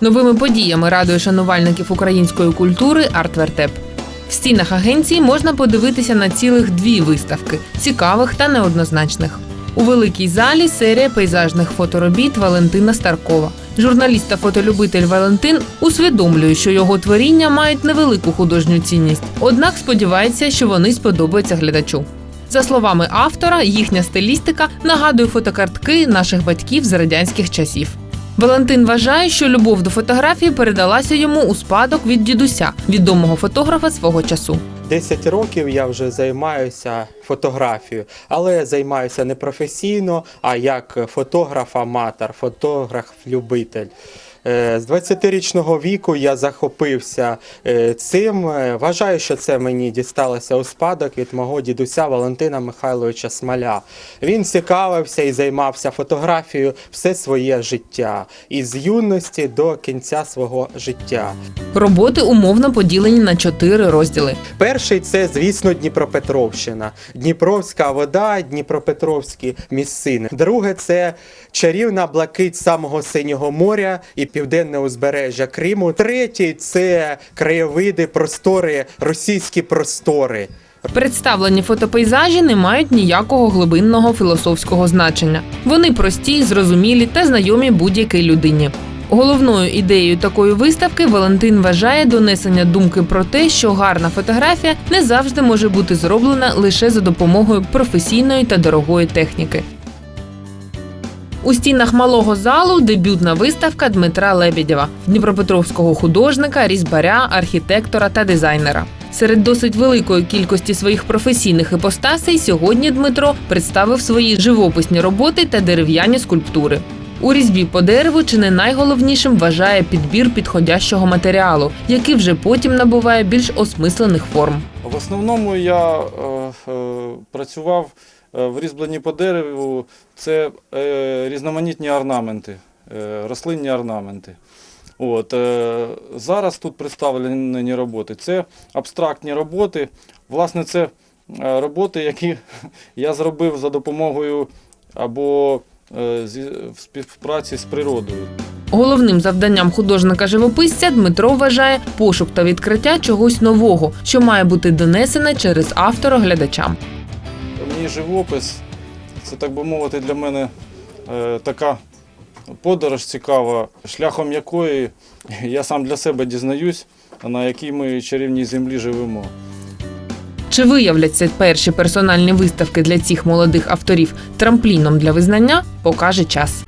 Новими подіями радує шанувальників української культури Артвертеп. В стінах агенції можна подивитися на цілих дві виставки цікавих та неоднозначних. У великій залі серія пейзажних фоторобіт Валентина Старкова. Журналіст та фотолюбитель Валентин усвідомлює, що його творіння мають невелику художню цінність, однак сподівається, що вони сподобаються глядачу. За словами автора, їхня стилістика нагадує фотокартки наших батьків з радянських часів. Валентин вважає, що любов до фотографії передалася йому у спадок від дідуся, відомого фотографа свого часу. 10 років я вже займаюся фотографією, але займаюся не професійно, а як фотограф-аматор, фотограф-любитель. Е, З 20-річного віку я захопився е, цим. Е, Вважаю, що це мені дісталося у спадок від мого дідуся Валентина Михайловича Смоля. Він цікавився і займався фотографією все своє життя, із юності до кінця свого життя. Роботи умовно поділені на чотири розділи. Перший це, звісно, Дніпропетровщина, Дніпровська вода, Дніпропетровські місцини. Друге це чарівна блакить самого синього моря і південне узбережжя Криму. Третій це краєвиди, простори, російські простори. Представлені фотопейзажі не мають ніякого глибинного філософського значення. Вони прості, зрозумілі та знайомі будь-якій людині. Головною ідеєю такої виставки Валентин вважає донесення думки про те, що гарна фотографія не завжди може бути зроблена лише за допомогою професійної та дорогої техніки. У стінах малого залу дебютна виставка Дмитра Лебедєва, дніпропетровського художника, різьбаря, архітектора та дизайнера. Серед досить великої кількості своїх професійних іпостасей сьогодні Дмитро представив свої живописні роботи та дерев'яні скульптури. У різьбі по дереву чи не найголовнішим вважає підбір підходящого матеріалу, який вже потім набуває більш осмислених форм. В основному я е, е, працював е, в різьбленні по дереву. Це е, різноманітні орнаменти, е, рослинні орнаменти. От, зараз тут представлені роботи. Це абстрактні роботи. Власне, це роботи, які я зробив за допомогою або в співпраці з природою. Головним завданням художника-живописця Дмитро вважає пошук та відкриття чогось нового, що має бути донесене через автора глядачам. Мій живопис це, так би мовити, для мене е, така подорож цікава, шляхом якої я сам для себе дізнаюсь, на якій ми чарівній землі живемо. Чи виявляться перші персональні виставки для цих молодих авторів трампліном для визнання, покаже час.